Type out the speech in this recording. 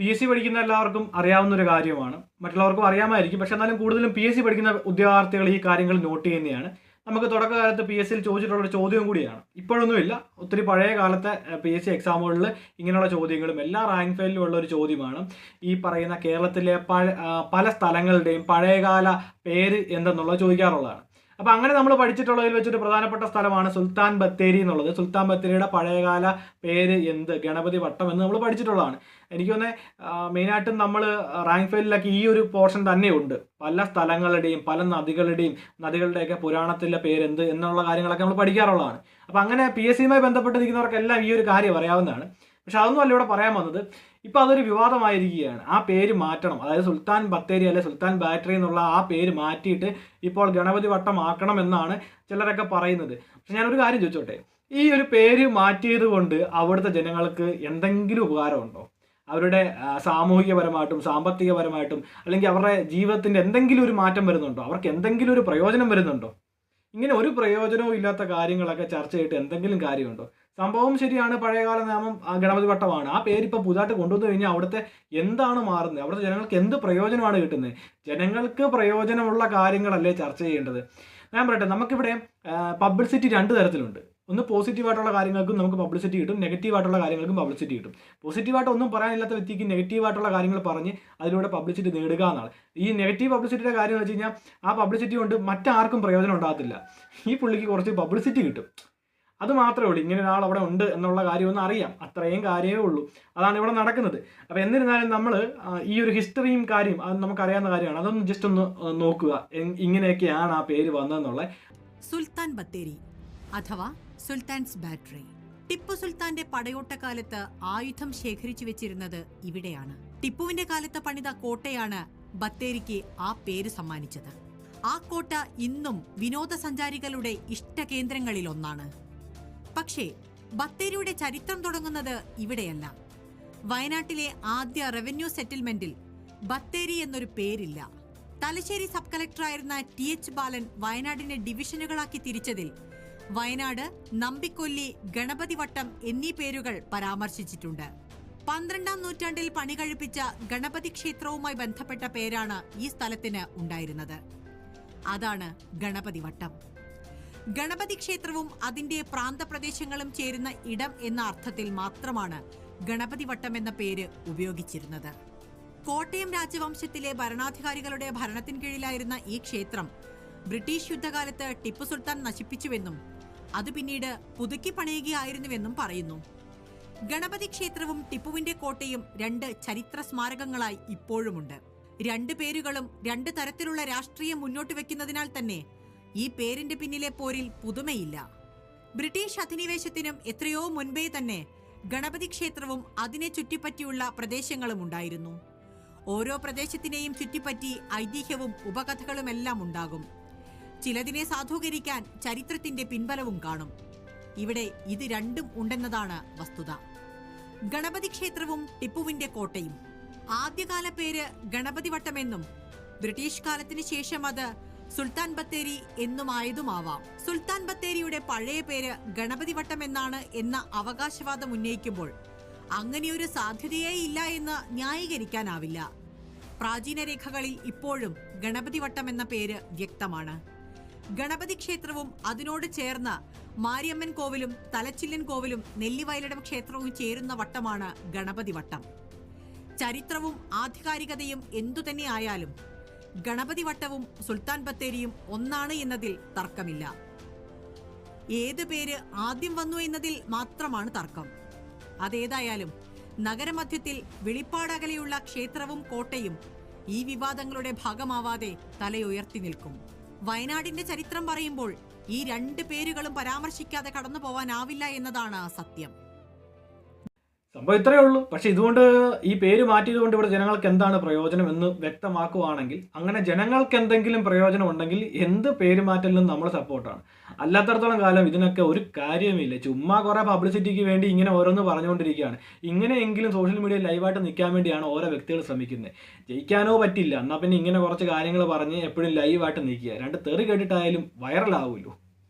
P S C പഠിക്കുന്ന എല്ലാവർക്കും അറിയാവുന്ന ഒരു കാര്യമാണ്. മറ്റുള്ളവർക്കും അറിയാമായിരിക്കും. പക്ഷെ എന്നാലും കൂടുതലും പി എസ് സി പഠിക്കുന്ന ഉദ്യോഗാർത്ഥികൾ ഈ കാര്യങ്ങൾ നോട്ട് ചെയ്യുന്നതാണ്. നമുക്ക് തുടക്കകാലത്ത് പി എസ് സിയിൽ ചോദിച്ചിട്ടുള്ള ഒരു ചോദ്യം കൂടിയാണ്. ഇപ്പോഴൊന്നുമില്ല. ഒത്തിരി പഴയ കാലത്തെ പി എസ് സി എക്സാമുകളിൽ ഇങ്ങനെയുള്ള ചോദ്യങ്ങളും എല്ലാ റാങ്ക് ഫയലിലും ഉള്ള ഒരു ചോദ്യമാണ്. ഈ പറയുന്ന കേരളത്തിലെ പഴ പല സ്ഥലങ്ങളുടെയും പഴയകാല പേര് എന്തെന്നുള്ളത് ചോദിക്കാറുള്ളതാണ്. അപ്പോൾ അങ്ങനെ നമ്മൾ പഠിച്ചിട്ടുള്ളതിൽ വെച്ചൊരു പ്രധാനപ്പെട്ട സ്ഥലമാണ് സുൽത്താൻ ബത്തേരി എന്നുള്ളത്. സുൽത്താൻ ബത്തേരിയുടെ പഴയകാല പേര് എന്ത്? ഗണപതി വട്ടം എന്ന് നമ്മൾ പഠിച്ചിട്ടുള്ളതാണ്. എനിക്ക് തോന്നുന്നത് മെയിനായിട്ടും നമ്മൾ റാങ്ക് ഫെയിലിലൊക്കെ ഈ ഒരു പോർഷൻ തന്നെയുണ്ട്. പല സ്ഥലങ്ങളുടെയും പല നദികളുടെയും നദികളുടെയൊക്കെ പുരാണത്തിലെ പേരെന്ത്? എന്നുള്ള കാര്യങ്ങളൊക്കെ നമ്മൾ പഠിക്കാറുള്ളതാണ്. അപ്പോൾ അങ്ങനെ പി എസ് സിയുമായി ബന്ധപ്പെട്ട് നിൽക്കുന്നവർക്കെല്ലാം ഈ ഒരു കാര്യം അറിയാവുന്നതാണ്. പക്ഷെ അതൊന്നും അല്ല ഇവിടെ പറയാൻ വന്നത്. ഇപ്പോൾ അതൊരു വിവാദമായിരിക്കുകയാണ്. ആ പേര് മാറ്റണം. അതായത് സുൽത്താൻ ബത്തേരി അല്ലെ സുൽത്താൻ ബാറ്ററി എന്നുള്ള ആ പേര് മാറ്റിയിട്ട് ഇപ്പോൾ ഗണപതി വട്ടം ആക്കണം എന്നാണ് ചിലരൊക്കെ പറയുന്നത്. പക്ഷെ ഞാനൊരു കാര്യം ചോദിച്ചോട്ടെ? ഈ ഒരു പേര് മാറ്റിയത് കൊണ്ട് അവിടുത്തെ ജനങ്ങൾക്ക് എന്തെങ്കിലും ഉപകാരമുണ്ടോ? അവരുടെ സാമൂഹികപരമായിട്ടും സാമ്പത്തികപരമായിട്ടും അല്ലെങ്കിൽ അവരുടെ ജീവിതത്തിന്റെ എന്തെങ്കിലും ഒരു മാറ്റം വരുന്നുണ്ടോ? അവർക്ക് എന്തെങ്കിലും ഒരു പ്രയോജനം വരുന്നുണ്ടോ? ഇങ്ങനെ ഒരു പ്രയോജനവും ഇല്ലാത്ത കാര്യങ്ങളൊക്കെ ചർച്ച ചെയ്തിട്ട് എന്തെങ്കിലും കാര്യമുണ്ടോ? സംഭവം ശരിയാണ് പഴയകാല ആ, ഗണപതി വട്ടമാണ്. ആ പേര് ഇപ്പോൾ പുതുതായിട്ട് കൊണ്ടുവന്നു കഴിഞ്ഞാൽ അവിടുത്തെ എന്താണ് മാറുന്നത്? അവിടുത്തെ ജനങ്ങൾക്ക് എന്ത് പ്രയോജനമാണ് കിട്ടുന്നത്? ജനങ്ങൾക്ക് പ്രയോജനമുള്ള കാര്യങ്ങളല്ലേ ചർച്ച ചെയ്യേണ്ടത്. ഞാൻ പറയട്ടെ നമുക്കിവിടെ പബ്ലിസിറ്റി രണ്ട് തരത്തിലുണ്ട്. ഒന്ന് പോസിറ്റീവായിട്ടുള്ള കാര്യങ്ങൾക്കും നമുക്ക് പബ്ലിസിറ്റി കിട്ടും നെഗറ്റീവായിട്ടുള്ള കാര്യങ്ങൾക്കും പബ്ലിസിറ്റി കിട്ടും. പോസിറ്റീവായിട്ട് ഒന്നും പറയാനില്ലാത്ത വ്യക്തിക്ക് നെഗറ്റീവായിട്ടുള്ള കാര്യങ്ങൾ പറഞ്ഞ് അതിലൂടെ പബ്ലിസിറ്റി നേടുക എന്നാണ്. ഈ നെഗറ്റീവ് പബ്ലിസിറ്റിയുടെ കാര്യം എന്ന് വെച്ച് കഴിഞ്ഞാൽ ആ പബ്ലിസിറ്റി കൊണ്ട് മറ്റാർക്കും പ്രയോജനം ഉണ്ടാകത്തില്ല. ഈ പുള്ളിക്ക് കുറച്ച് പബ്ലിസിറ്റി കിട്ടും. അത് മാത്രമേ ഉള്ളൂ. ഇങ്ങനെ ഒരാൾ അവിടെ ഉണ്ട് എന്നുള്ള കാര്യമൊന്നും അറിയാം. അത്രയും കാര്യമേ ഉള്ളൂ. അതാണ് ഇവിടെ നടക്കുന്നത്. അപ്പോൾ എന്നിരുന്നാലും നമ്മൾ ഈ ഒരു ഹിസ്റ്ററിയും കാര്യം അത് നമുക്കറിയാവുന്ന കാര്യമാണ്. അതൊന്ന് ജസ്റ്റ് ഒന്ന് നോക്കുക. ഇങ്ങനെയൊക്കെയാണ് ആ പേര് വന്നതെന്നുള്ള. സുൽത്താൻ ബത്തേരി അഥവാ സുൽത്താൻസ് ബാറ്ററി. ടിപ്പു സുൽത്താന്റെ പടയോട്ടക്കാലത്ത് ആയുധം ശേഖരിച്ചു വെച്ചിരുന്നത് ഇവിടെയാണ്. ടിപ്പുവിന്റെ കാലത്ത് പണിത കോട്ടയാണ് ബത്തേരിക്ക് ആ പേര് സമ്മാനിച്ചത്. ആ കോട്ട ഇന്നും വിനോദസഞ്ചാരികളുടെ ഇഷ്ടകേന്ദ്രങ്ങളിലൊന്നാണ്. പക്ഷേ ബത്തേരിയുടെ ചരിത്രം തുടങ്ങുന്നത് ഇവിടെയല്ല. വയനാട്ടിലെ ആദ്യ റവന്യൂ സെറ്റിൽമെന്റിൽ ബത്തേരി എന്നൊരു പേരില്ല. തലശ്ശേരി സബ് കളക്ടറായിരുന്ന ടി എച്ച് ബാലൻ വയനാടിനെ ഡിവിഷനുകളാക്കി തിരിച്ചതിൽ വയനാട് നമ്പിക്കൊല്ലി ഗണപതിവട്ടം എന്നീ പേരുകൾ പരാമർശിച്ചിട്ടുണ്ട്. പന്ത്രണ്ടാം നൂറ്റാണ്ടിൽ പണി കഴിപ്പിച്ച ഗണപതി ക്ഷേത്രവുമായി ബന്ധപ്പെട്ട പേരാണ് ഈ സ്ഥലത്തിന് ഉണ്ടായിരുന്നത്. അതാണ് ഗണപതിവട്ടം. ഗണപതി ക്ഷേത്രവും അതിന്റെ പ്രാന്തപ്രദേശങ്ങളും ചേരുന്ന ഇടം എന്ന അർത്ഥത്തിൽ മാത്രമാണ് ഗണപതി വട്ടം എന്ന പേര് ഉപയോഗിച്ചിരുന്നത്. കോട്ടയം രാജവംശത്തിലെ ഭരണാധികാരികളുടെ ഭരണത്തിന് കീഴിലായിരുന്ന ഈ ക്ഷേത്രം ബ്രിട്ടീഷ് യുദ്ധകാലത്ത് ടിപ്പു സുൽത്താൻ നശിപ്പിച്ചുവെന്നും അത് പിന്നീട് പുതുക്കി പണിയുകയായിരുന്നുവെന്നും പറയുന്നു. ഗണപതി ക്ഷേത്രവും ടിപ്പുവിന്റെ കോട്ടയും രണ്ട് ചരിത്ര സ്മാരകങ്ങളായി ഇപ്പോഴുമുണ്ട്. രണ്ട് പേരുകളും രണ്ട് തരത്തിലുള്ള രാഷ്ട്രീയം മുന്നോട്ട് വെക്കുന്നതിനാൽ തന്നെ ഈ പേരിന്റെ പിന്നിലെ പോരിൽ പുതുമയില്ല. ബ്രിട്ടീഷ് അധിനിവേശത്തിനും എത്രയോ മുൻപേ തന്നെ ഗണപതി ക്ഷേത്രവും അതിനെ ചുറ്റിപ്പറ്റിയുള്ള പ്രദേശങ്ങളും ഉണ്ടായിരുന്നു. ഓരോ പ്രദേശത്തിനെയും ചുറ്റിപ്പറ്റി ഐതിഹ്യവും ഉപകഥകളുമെല്ലാം ഉണ്ടാകും. ചിലതിനെ സാധൂകരിക്കാൻ ചരിത്രത്തിന്റെ പിൻബലവും കാണും. ഇവിടെ ഇത് രണ്ടും ഉണ്ടെന്നതാണ് വസ്തുത. ഗണപതി ക്ഷേത്രവും ടിപ്പുവിന്റെ കോട്ടയും. ആദ്യകാല പേര് ഗണപതി വട്ടമെന്നും ബ്രിട്ടീഷ് കാലത്തിന് ശേഷം അത് സുൽത്താൻ ബത്തേരി എന്നുമായതുമാവാം. സുൽത്താൻ ബത്തേരിയുടെ പഴയ പേര് ഗണപതി വട്ടം എന്നാണ് എന്ന അവകാശവാദം ഉന്നയിക്കുമ്പോൾ അങ്ങനെയൊരു സാധ്യതയേ ഇല്ല എന്ന് ന്യായീകരിക്കാനാവില്ല. പ്രാചീന രേഖകളിൽ ഇപ്പോഴും ഗണപതി വട്ടം എന്ന പേര് വ്യക്തമാണ്. ഗണപതി ക്ഷേത്രവും അതിനോട് ചേർന്ന മാരിയമ്മൻ കോവിലും തലച്ചില്ലൻ കോവിലും നെല്ലിവയലിടം ക്ഷേത്രവും ചേരുന്ന വട്ടമാണ് ഗണപതി വട്ടം ചരിത്രവും ആധികാരികതയും എന്തുതന്നെ ആയാലും ഗണപതി വട്ടവും സുൽത്താൻ ബത്തേരിയും ഒന്നാണ് എന്നതിൽ തർക്കമില്ല. ഏത് പേര് ആദ്യം വന്നു എന്നതിൽ മാത്രമാണ് തർക്കം. അതേതായാലും നഗരമധ്യത്തിൽ വെളിപ്പാടകലെയുള്ള ക്ഷേത്രവും കോട്ടയും ഈ വിവാദങ്ങളുടെ ഭാഗമാവാതെ തലയുയർത്തി നിൽക്കും. വയനാടിന്റെ ചരിത്രം പറയുമ്പോൾ ഈ രണ്ട് പേരുകളും പരാമർശിക്കാതെ കടന്നു പോവാനാവില്ല എന്നതാണ് സത്യം. സംഭവം ഇത്രയേ ഉള്ളൂ. പക്ഷെ ഇതുകൊണ്ട് ഈ പേര് മാറ്റിയതുകൊണ്ട് ഇവിടെ ജനങ്ങൾക്ക് എന്താണ് പ്രയോജനം എന്ന് വ്യക്തമാക്കുവാണെങ്കിൽ അങ്ങനെ ജനങ്ങൾക്ക് എന്തെങ്കിലും പ്രയോജനം ഉണ്ടെങ്കിൽ എന്ത് പേര് മാറ്റലിനും നമ്മൾ സപ്പോർട്ടാണ് അല്ലാത്തടത്തോളം കാലം ഇതിനൊക്കെ ഒരു കാര്യമില്ല ചുമ്മാ കുറേ പബ്ലിസിറ്റിക്ക് വേണ്ടി ഇങ്ങനെ ഓരോന്ന് പറഞ്ഞുകൊണ്ടിരിക്കുകയാണ്. ഇങ്ങനെയെങ്കിലും സോഷ്യൽ മീഡിയയിൽ ലൈവായിട്ട് നിൽക്കാൻ വേണ്ടിയാണ് ഓരോ വ്യക്തികൾ ശ്രമിക്കുന്നത്. ജയിക്കാനോ പറ്റില്ല. എന്നാൽ പിന്നെ ഇങ്ങനെ കുറച്ച് കാര്യങ്ങൾ പറഞ്ഞ് എപ്പോഴും ലൈവായിട്ട് നിൽക്കുക. രണ്ട് തെറി കേട്ടിട്ടായാലും വൈറലാവുമല്ലോ